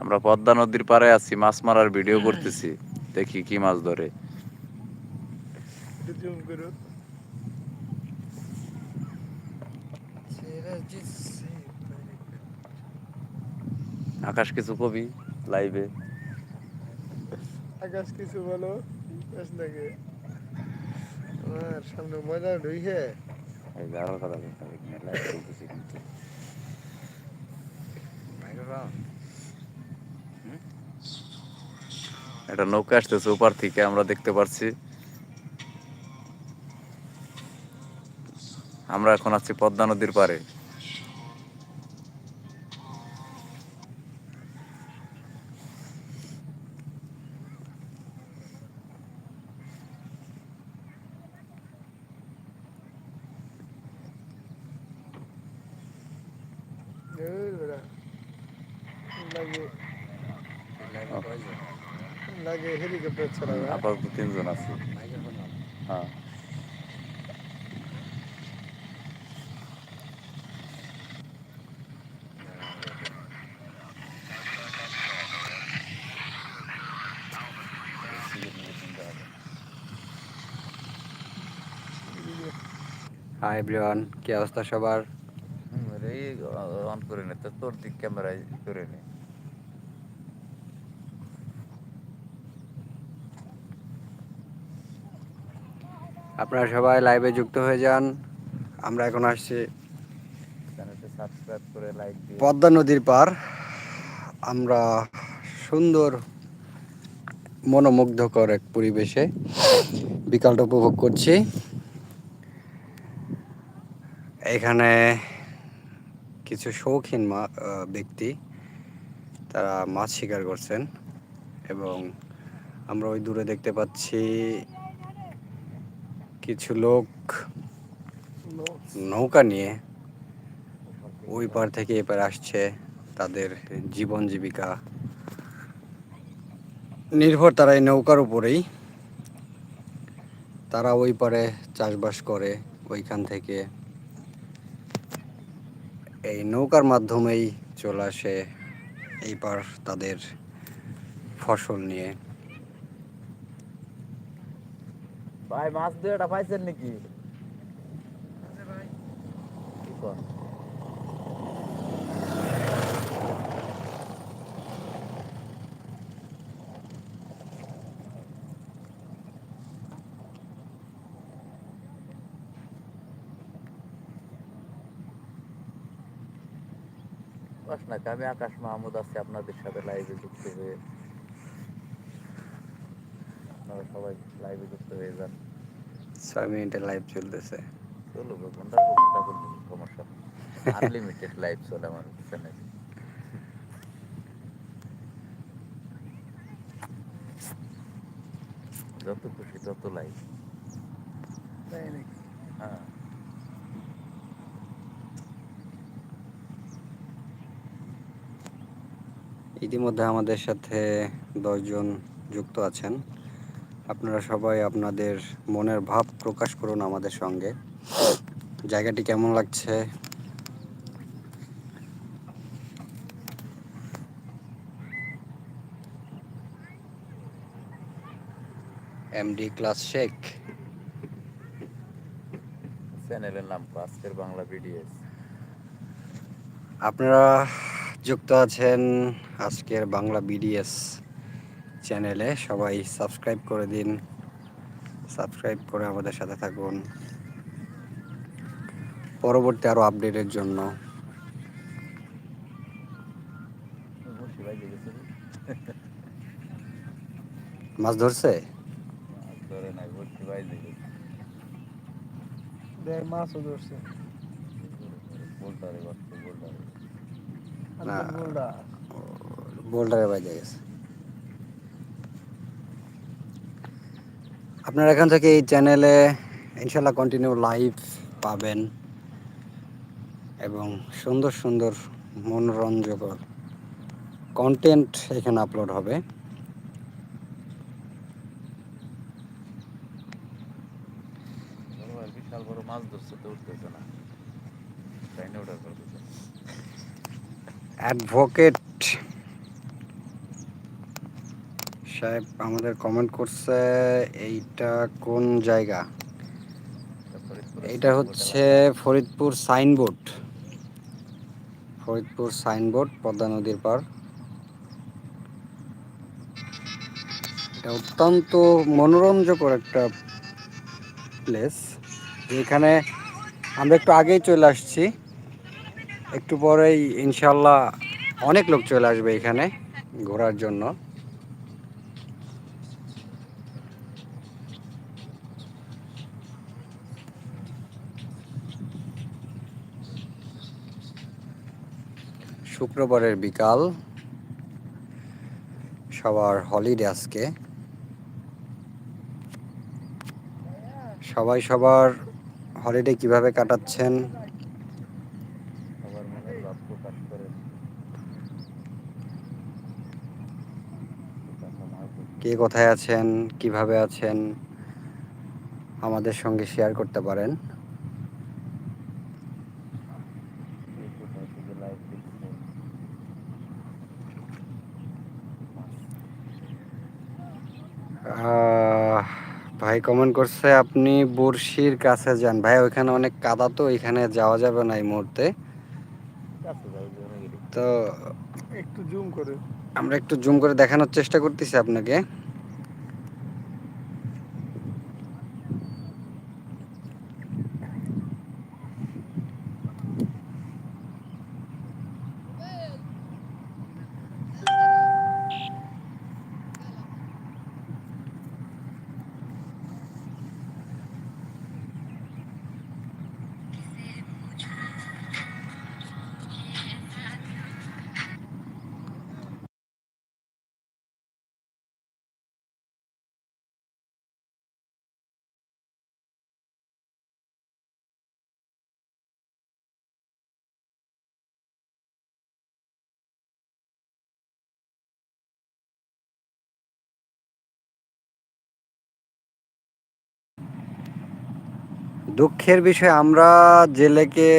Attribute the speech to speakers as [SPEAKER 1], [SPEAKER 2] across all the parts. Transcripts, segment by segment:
[SPEAKER 1] আমরা পদ্মা নদীর পাড়ে আছি মাছ মারার ভিডিও করতেছি। দেখি কি মাছ ধরে। আকাশ কিছু কবি লাইভে।
[SPEAKER 2] আকাশ কিছু বলো লাগে আমার সামনে মজা ঢুকে
[SPEAKER 1] এই যে কথা বলতে হবে কিনা লাইভ চলতেছি কিন্তু? একটা নৌকা আসতেছে ওপার থেকে আমরা দেখতে পারছি। আমরা এখন আছি পদ্মা নদীর পাড়ে। আপাতত তিনজন আছি। হ্যাঁ।
[SPEAKER 3] হাই এভরিওয়ান কি অবস্থা সবার?
[SPEAKER 1] এই অন করে নে তো তোর দিক ক্যামেরায় করে নে।
[SPEAKER 3] আপনারা সবাই লাইভে যুক্ত হয়ে যান। আমরা এখন আসছি পদ্মা নদীর পার। আমরা সুন্দর মনোমুগ্ধকর এক পরিবেশে বিকালটা উপভোগ করছি। এখানে কিছু শৌখিন ব্যক্তি তারা মাছ শিকার করছেন এবং আমরা ওই দূরে দেখতে পাচ্ছি কিছু লোক নৌকা নিয়ে ওই পার থেকে এপার আসছে তাদের জীবন জীবিকা। নির্ভর তারা এই নৌকার উপরেই। তারা ওই পারে চাষবাস করে ওইখান থেকে। এই নৌকার মাধ্যমেই চলে আসে এই পার তাদের ফসল নিয়ে।
[SPEAKER 1] ভাই মাছ দুইটা পাইছেন নাকি? আমি আকাশ মাহমুদ আছি আপনাদের সাথে লাইভে যুক্ত হয়ে। আপনারা সবাই লাইভে যুক্ত হয়ে যান।
[SPEAKER 3] ছয় মিনিটের লাইভ চলতেছে।
[SPEAKER 1] ঘণ্টা সমস্যা আনলিমিটেড লাইভ চলে আমার চ্যানেলে যত খুশি তত লাইভ হ্যাঁ।
[SPEAKER 3] ইতিমধ্যে আমাদের সাথে দশজন যুক্ত আছেন। আপনারা সবাই আপনাদের মনের ভাব প্রকাশ করুন আমাদের সঙ্গে। জায়গাটি কেমন লাগছে? এমডি ক্লাস শেখ
[SPEAKER 1] চ্যানেলের নাম আজকের বাংলা বিডিএস
[SPEAKER 3] আপনারা যুক্ত আছেন আজকের বাংলা বিডিএস চ্যানেলে সবাই সাবস্ক্রাইব করে দিন সাবস্ক্রাইব করে আমাদের সাথে থাকুন। পরবর্তী আরও আপডেটের জন্য। মাছ ধরছে?
[SPEAKER 2] মাছও ধরছে।
[SPEAKER 3] বোল্ডারে। বাজে গেছে। আপনারা এখান থেকে এই চ্যানেলে ইনশাল্লাহ কন্টিনিউ লাইভ পাবেন এবং সুন্দর সুন্দর মনোরঞ্জকর কন্টেন্ট এখানে আপলোড হবে।
[SPEAKER 1] বিশাল বড় মাছ ধরছে তো উঠতেছে না। ট্রেনে ওঠার করতেছে
[SPEAKER 3] অ্যাডভোকেট সাহেব আমাদের কমেন্ট করছে, এইটা কোন জায়গা? এটা হচ্ছে ফরিদপুর সাইনবোর্ড। ফরিদপুর সাইনবোর্ড, পদ্মা নদীর পার এটা অত্যন্ত মনোরঞ্জকর একটা প্লেস যেখানে আমরা একটু আগেই চলে আসছি। একটু পরেই ইনশাল্লাহ অনেক লোক চলে আসবে এখানে ঘোরার জন্য। শুক্রবারের বিকাল। সবার হলিডে আজকে। সবাই সবার হলিডে কীভাবে কাটাচ্ছেন? কে কোথায় আছেন? কীভাবে আছেন? আমাদের সঙ্গে শেয়ার করতে পারেন
[SPEAKER 1] এই কোথায় থেকে লাইভ দেখছে
[SPEAKER 3] আহ, ভাই কমেন্ট করছে আপনি বর্ষির কাছে যান। ভাই ওইখানে অনেক কাদা তো এখানে যাওয়া যাবে না এই মুহূর্তে। তো
[SPEAKER 2] একটু জুম করে।
[SPEAKER 3] আমরা একটু জুম করে দেখানোর চেষ্টা করতেছি আপনাকে। দুঃখের বিষয়, আমরা জেলেকে,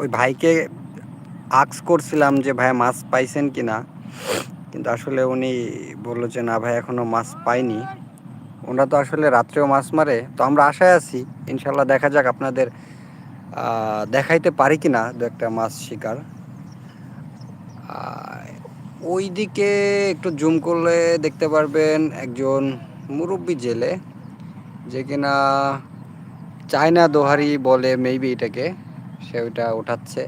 [SPEAKER 3] ওই ভাইকে আক্স করছিলাম যে ভাই মাছ পাইছেন কি না? কিন্তু আসলে উনি বলল যে, না ভাই, এখনও মাছ পাইনি। ওনারা তো আসলে রাত্রেও মাছ মারে। তো আমরা আশায় আছি ইনশাল্লাহ দেখা যাক আপনাদের দেখাইতে পারি কি না দু একটা মাছ শিকার। ওই দিকে একটু জুম করলে দেখতে পারবেন একজন মুরব্বী জেলে, যে কিনা চায়না দোহারি বলে মেবি এটাকে, সে ওইটা ওঠাচ্ছে।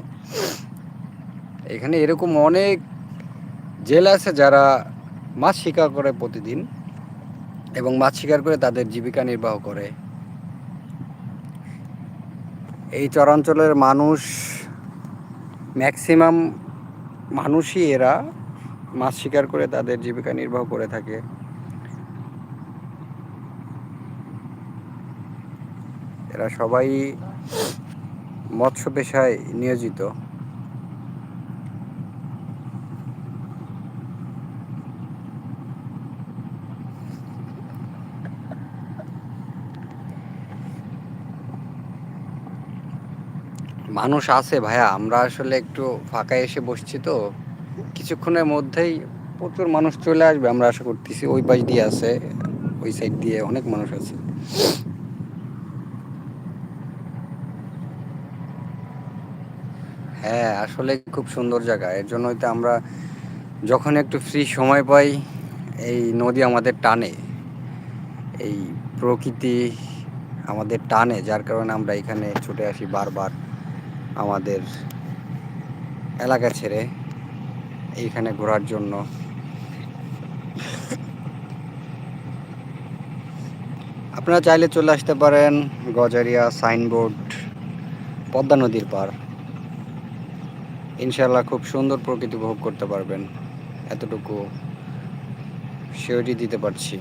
[SPEAKER 3] এখানে এরকম অনেক জেল আছে যারা মাছ শিকার করে প্রতিদিন এবং মাছ শিকার করে তাদের জীবিকা নির্বাহ করে। এই চরাঞ্চলের মানুষ ম্যাক্সিমাম মানুষই এরা মাছ শিকার করে তাদের জীবিকা নির্বাহ করে থাকে। এরা সবাই মৎস্য পেশায় নিয়োজিত। মানুষ আছে ভাইয়া, আমরা আসলে একটু ফাঁকায় এসে বসছি তো। কিছুক্ষণের মধ্যেই প্রচুর মানুষ চলে আসবে আমরা আশা করতেছি। ওই পাশ দিয়ে আছে, ওই সাইড দিয়ে অনেক মানুষ আছে। হ্যাঁ আসলে খুব সুন্দর জায়গা। এর জন্যই তো আমরা যখন একটু ফ্রি সময় পাই, এই নদী আমাদের টানে। এই প্রকৃতি আমাদের টানে, যার কারণে আমরা এখানে ছুটে আসি বারবার আমাদের এলাকা ছেড়ে এইখানে ঘোরার জন্য। আপনারা চাইলে চলে আসতে পারেন গজারিয়া সাইনবোর্ড পদ্মা নদীর পার ইনশাল্লাহ খুব সুন্দর প্রকৃতি উপভোগ করতে পারবেন। এতটুকু শিওরিটি দিতে পারছি।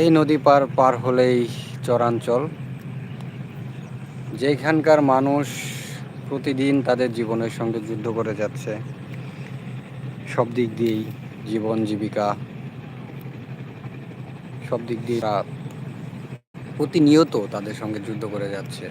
[SPEAKER 3] এই নদী পার পার হলেই চরাঞ্চল। যেখানকার মানুষ প্রতিদিন তাদের জীবনের সঙ্গে যুদ্ধ করে যাচ্ছে। সব দিক দিয়েই জীবন জীবিকা। সব দিক দিয়ে তারা প্রতিনিয়ত তাদের সঙ্গে যুদ্ধ করে যাচ্ছে।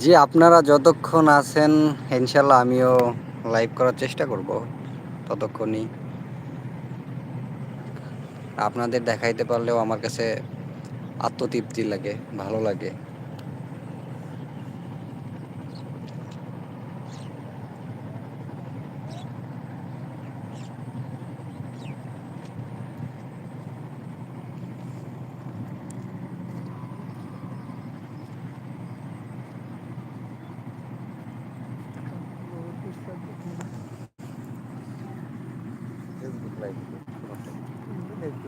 [SPEAKER 3] জি আপনারা যতক্ষণ আছেন ইনশাল্লাহ আমিও লাইভ করার চেষ্টা করব ততক্ষণই। আপনাদের দেখাইতে পারলেও আমার কাছে আত্মতৃপ্তি লাগে ভালো লাগে
[SPEAKER 1] ফেসবুক লাইভ সমস্যা নেই।
[SPEAKER 3] আহ,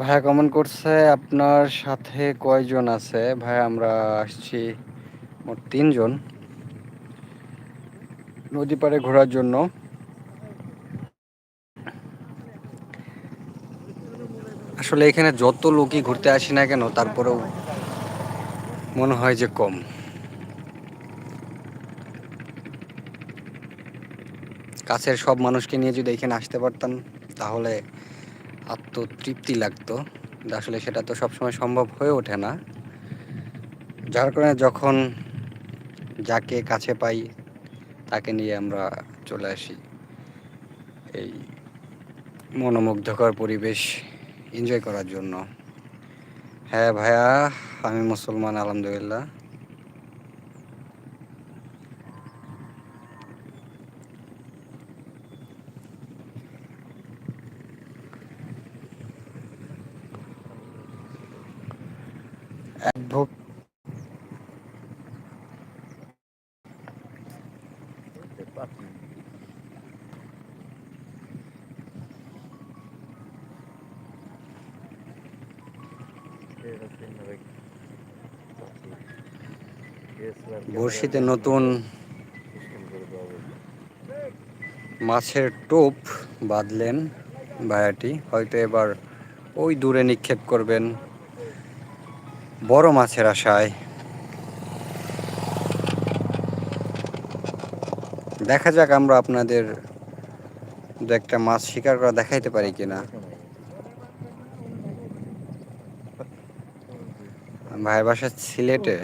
[SPEAKER 3] ভাইয়া কমেন্ট করছে, আপনার সাথে কয়জন আছে? ভাইয়া, আমরা আসছি মোট তিনজন। নদী পাড়ে ঘোরার জন্য। আসলে এখানে যত লোকই ঘুরতে আসি না কেন, তারপরেও মনে হয় যে কম। কাছের সব মানুষকে নিয়ে যদি এখানে আসতে পারতাম, তাহলে আত্মতৃপ্তি লাগতো। আসলে সেটা তো সবসময় সম্ভব হয়ে ওঠে না। যার কারণে যখন যাকে কাছে পাই, তাকে নিয়ে আমরা চলে আসি। এই মনোমুগ্ধকর পরিবেশ এনজয় করার জন্য। হ্যাঁ ভাইয়া, আমি মুসলমান, আলহামদুলিল্লাহ অ্যাডভোক
[SPEAKER 1] দেখতে পাচ্ছি। এটা চিহ্ন রেখে- DSLR
[SPEAKER 3] বড়শিতে নতুন। মাছের টোপ বাঁধলেন ভাইয়াটি। হয়তো এবার ওই দূরে নিক্ষেপ করবেন বড় মাছের আশায়। দেখা যাক আমরা আপনাদের দু একটা মাছ শিকার করা দেখাইতে পারি কিনা। ভাইয়ের বাসা সিলেটে।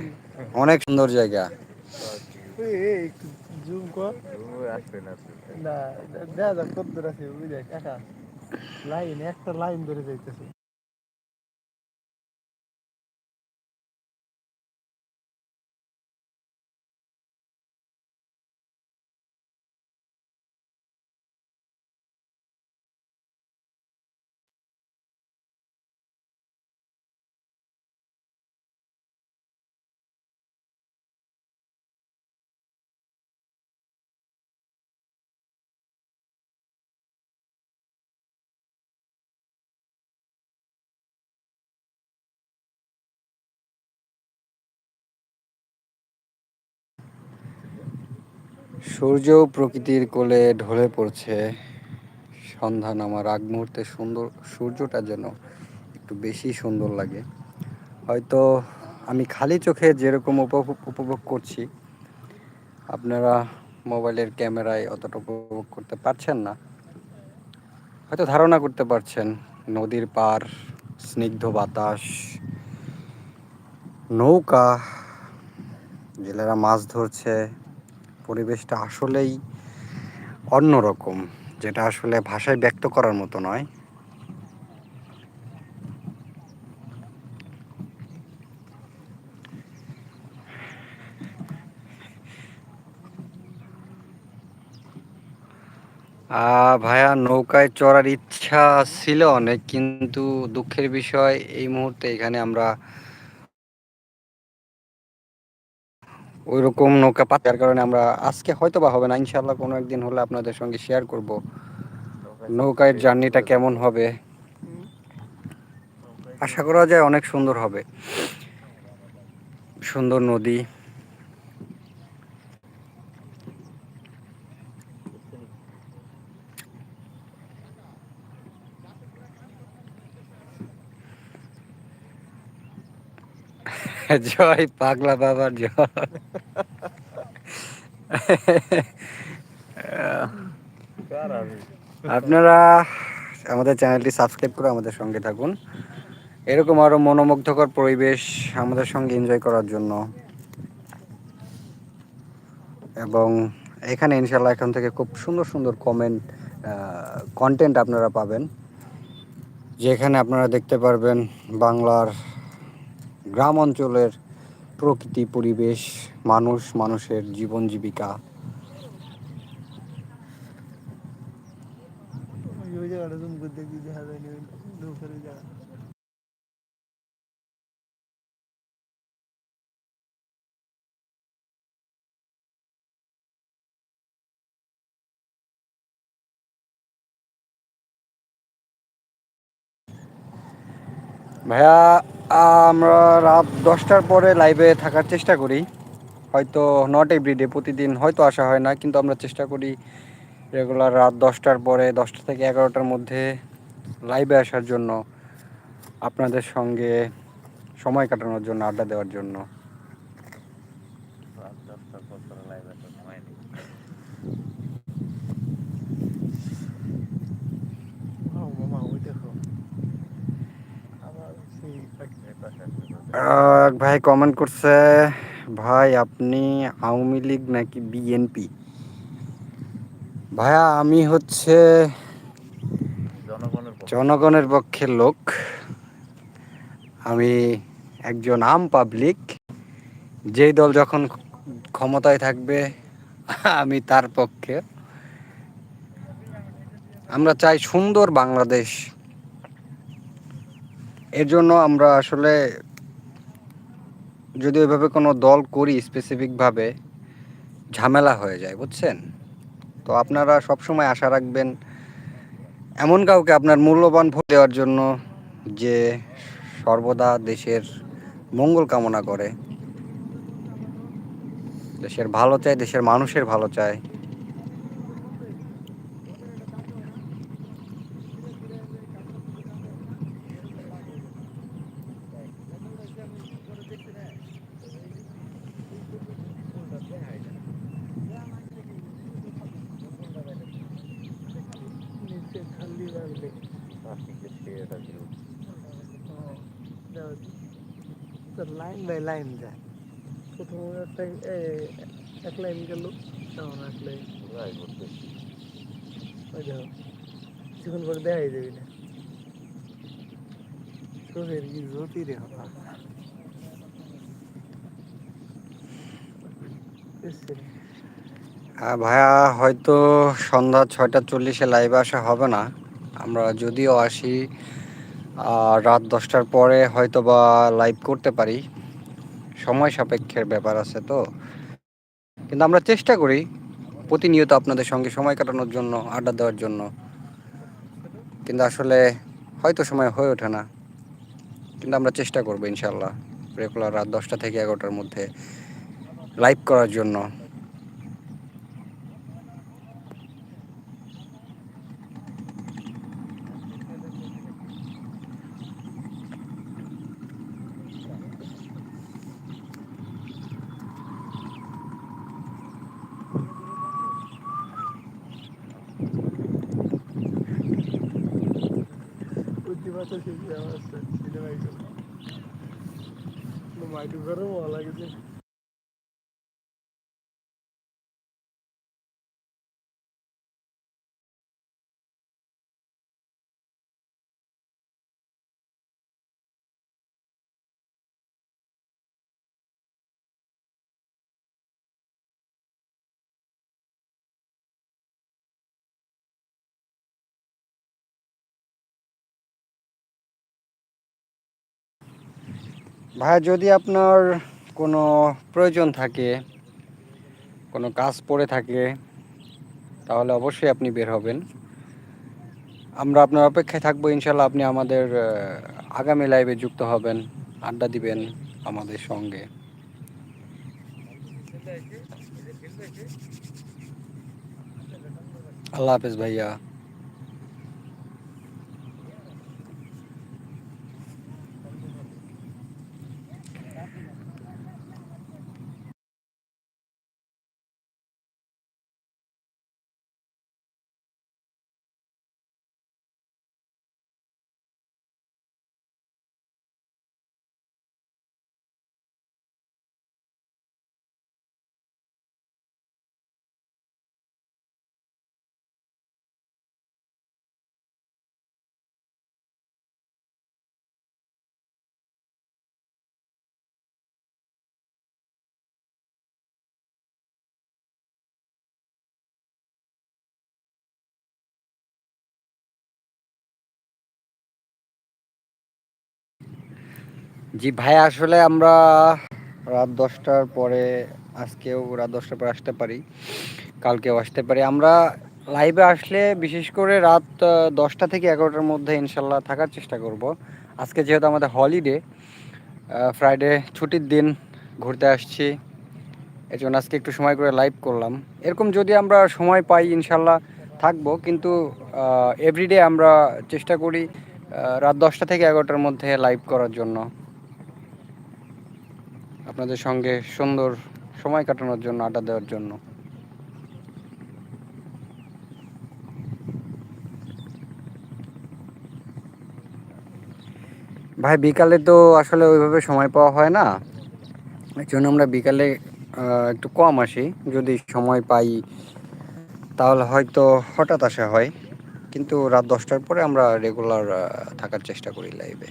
[SPEAKER 3] অনেক সুন্দর জায়গা।
[SPEAKER 2] জুম
[SPEAKER 1] না
[SPEAKER 2] দেখা বুঝে লাইন একটা লাইন ধরে যাইতেছে।
[SPEAKER 3] সূর্য প্রকৃতির কোলে ঢলে পড়ছে। সন্ধ্যা নামার আগ মুহূর্তে সুন্দর সূর্যটা যেন একটু বেশি সুন্দর লাগে। হয়তো আমি খালি চোখে যেরকম উপভোগ করছি, আপনারা মোবাইলের ক্যামেরায় অতটা উপভোগ করতে পারছেন না। হয়তো ধারণা করতে পারছেন, নদীর পার, স্নিগ্ধ বাতাস, নৌকা, জেলেরা মাছ ধরছে পরিবেশটা আসলেই অন্যরকম, যেটা আসলে ভাষায় ব্যক্ত করার মতো নয়। ভাইয়া, নৌকায় চড়ার ইচ্ছা ছিল অনেক, কিন্তু দুঃখের বিষয় এই মুহূর্তে এখানে আমরা ওই রকম নৌকা পাতার কারণে আমরা আজকে হয়তো বা হবে না ইনশাল্লাহ কোনো একদিন হলে আপনাদের সঙ্গে শেয়ার করব। নৌকায় জার্নিটা কেমন হবে? আশা করা যায় অনেক সুন্দর হবে। সুন্দর নদী। জয় পাগলা বাবার জয়। আপনারা আমাদের চ্যানেলটি সাবস্ক্রাইব করে আমাদের সঙ্গে থাকুন। এরকম আরও মনোমুগ্ধকর পরিবেশ আমাদের সঙ্গে এনজয় করার জন্য। এবং এখানে ইনশাল্লাহ এখান থেকে খুব সুন্দর সুন্দর কমেন্ট কন্টেন্ট আপনারা পাবেন। যেখানে আপনারা দেখতে পারবেন বাংলার গ্রাম অঞ্চলের প্রকৃতি পরিবেশ মানুষ মানুষের জীবন জীবিকা। ভাইয়া আমরা রাত দশটার পরে লাইভে থাকার চেষ্টা করি। হয়তো নট এভরিডে প্রতিদিন হয়তো আসা হয় না, কিন্তু আমরা চেষ্টা করি রেগুলার রাত দশটার পরে, দশটা থেকে এগারোটার মধ্যে লাইভে আসার জন্য, আপনাদের সঙ্গে সময় কাটানোর জন্য, আড্ডা দেওয়ার জন্য
[SPEAKER 1] রাত দশটার পর তোরা লাইভ আসার সময় নেই
[SPEAKER 2] ও মামা ওই দেখো আবার সেই
[SPEAKER 1] এই পাশে একটা নদী।
[SPEAKER 3] আহ, এক ভাই কমেন্ট করছে ভাই আপনি আওয়ামী লীগ নাকি বিএনপি ভাইয়া আমি হচ্ছে
[SPEAKER 1] জনগণের পক্ষে।
[SPEAKER 3] জনগণের পক্ষের লোক। আমি একজন আম পাবলিক যেই দল যখন ক্ষমতায় থাকবে আমি তার পক্ষে। আমরা চাই সুন্দর বাংলাদেশ। এর জন্য আমরা আসলে যদি ওইভাবে কোনো দল করি স্পেসিফিকভাবে ঝামেলা হয়ে যায়, বুঝছেন? তো আপনারা সবসময় আশা রাখবেন, এমন কাউকে আপনার মূল্যবান ভোট দেওয়ার জন্য যে সর্বদা দেশের মঙ্গল কামনা করে। দেশের ভালো চায়, দেশের মানুষের ভালো চায়।
[SPEAKER 1] View।
[SPEAKER 2] লাইন বাই লাইন যায় প্রথম একটা এ- এক লাইন গেল এক লাইন
[SPEAKER 1] পুরাই ঘুরতেছি।
[SPEAKER 2] ওই দেখো কিছুক্ষণ পরে দেখাই যাবি না চোখের কি জ্যোতি রে
[SPEAKER 3] ভাইয়া হয়তো সন্ধ্যা ছয়টা চল্লিশে লাইভে আসা হবে না। আমরা যদিও আসি রাত দশটার পরে হয়তো বা লাইভ করতে পারি। সময় সাপেক্ষের ব্যাপার আছে তো। কিন্তু আমরা চেষ্টা করি প্রতিনিয়ত আপনাদের সঙ্গে সময় কাটানোর জন্য, আড্ডা দেওয়ার জন্য। কিন্তু আসলে হয়তো সময় হয়ে ওঠে না। কিন্তু আমরা চেষ্টা করব ইনশাল্লাহ রেগুলার রাত দশটা থেকে এগারোটার মধ্যে লাইভ করার জন্য
[SPEAKER 2] তো শিখে আমার সিনেমাই করে মাইটু করে ভালো লাগে
[SPEAKER 3] ভাইয়া যদি আপনার কোনো প্রয়োজন থাকে, কোনো কাজ পড়ে থাকে, তাহলে অবশ্যই আপনি বের হবেন। আমরা আপনার অপেক্ষায় থাকব ইনশাল্লাহ আপনি আমাদের আগামী লাইভে যুক্ত হবেন, আড্ডা দিবেন আমাদের সঙ্গে। আল্লাহ হাফেজ ভাইয়া। জি, ভাই, আসলে আমরা রাত দশটার পরে, আজকেও রাত দশটার পরে আসতে পারি। কালকেও আসতে পারি। আমরা লাইভে আসলে বিশেষ করে রাত দশটা থেকে এগারোটার মধ্যে ইনশাল্লাহ থাকার চেষ্টা করব। আজকে যেহেতু আমাদের হলিডে ফ্রাইডে ছুটির দিন ঘুরতে আসছি। এর জন্য আজকে একটু সময় করে লাইভ করলাম। এরকম যদি আমরা সময় পাই, ইনশাল্লাহ থাকব। কিন্তু এভরিডে আমরা চেষ্টা করি রাত দশটা থেকে এগারোটার মধ্যে লাইভ করার জন্য। আপনাদের সঙ্গে সুন্দর সময় কাটানোর জন্য, আড্ডা দেওয়ার জন্য। ভাই, বিকালে তো আসলে ওইভাবে সময় পাওয়া হয় না। এর জন্য আমরা বিকালে একটু কম আসি। যদি সময় পাই, তাহলে হয়তো হঠাৎ আসা হয়। কিন্তু রাত দশটার পরে আমরা রেগুলার থাকার চেষ্টা করি লাইভে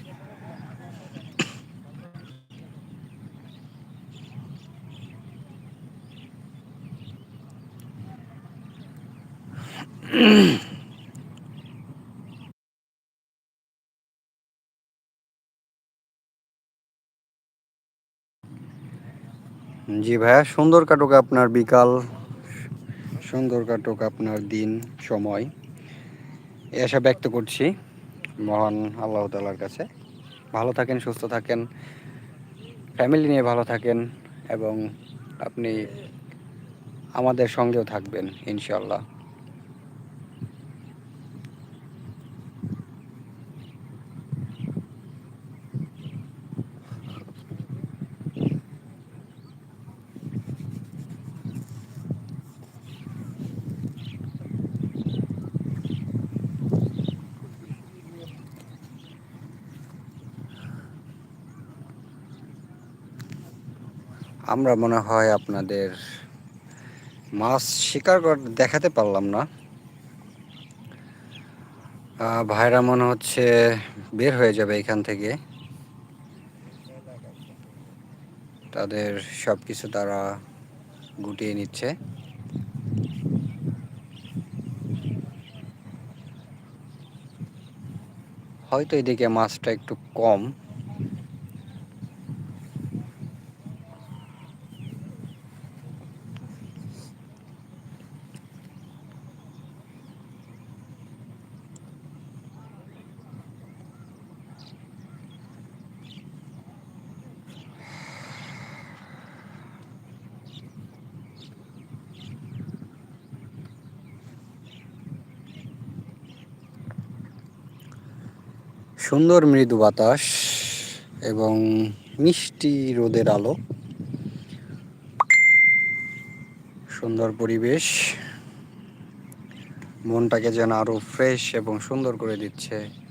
[SPEAKER 3] জি ভাইয়া, সুন্দর কাটুক আপনার বিকাল, সুন্দর কাটুক আপনার দিন, সময়। এ আশা ব্যক্ত করছি, মহান আল্লাহ তালার কাছে। ভালো থাকেন, সুস্থ থাকেন ফ্যামিলি নিয়ে ভালো থাকেন এবং আপনি আমাদের সঙ্গেও থাকবেন ইনশাল্লাহ আমরা মনে হয় আপনাদের মাছ শিকার দেখাতে পারলাম না। ভাইরা মনে হচ্ছে বের হয়ে যাবে এখান থেকে। তাদের সব কিছু তারা গুটিয়ে নিচ্ছে। হয়তো এদিকে মাছটা একটু কম। সুন্দর মৃদু বাতাস এবং মিষ্টি রোদের আলো। সুন্দর পরিবেশ। মনটাকে যেন আরও ফ্রেশ এবং সুন্দর করে দিচ্ছে।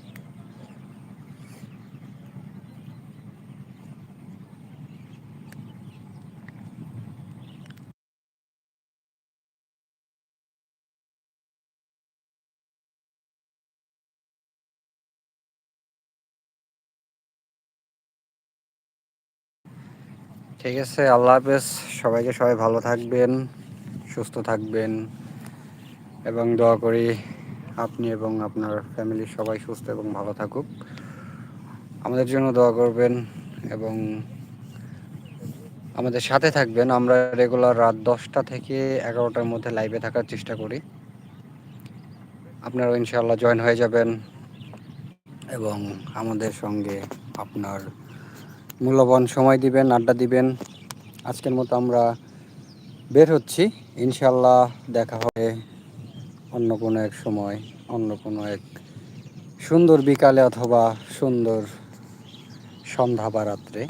[SPEAKER 3] ঠিক আছে, আল্লাহ হাফেজ। সবাইকে সবাই ভালো থাকবেন, সুস্থ থাকবেন এবং দোয়া করি আপনি এবং আপনার ফ্যামিলির সবাই সুস্থ এবং ভালো থাকুক। আমাদের জন্য দোয়া করবেন এবং আমাদের সাথে থাকবেন। আমরা রেগুলার রাত দশটা থেকে এগারোটার মধ্যে লাইভে থাকার চেষ্টা করি। আপনারাও ইনশাআল্লাহ জয়েন হয়ে যাবেন এবং আমাদের সঙ্গে আপনার মূল্যবান সময় দিবেন, আড্ডা দিবেন। আজকের মতো আমরা বের হচ্ছি। ইনশাল্লাহ দেখা হবে অন্য কোনো এক সময়, অন্য কোনো এক সুন্দর বিকালে অথবা সুন্দর সন্ধ্যা বা রাত্রে।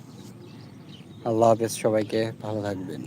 [SPEAKER 3] আল্লাহ হাফেজ সবাইকে, ভালো থাকবেন।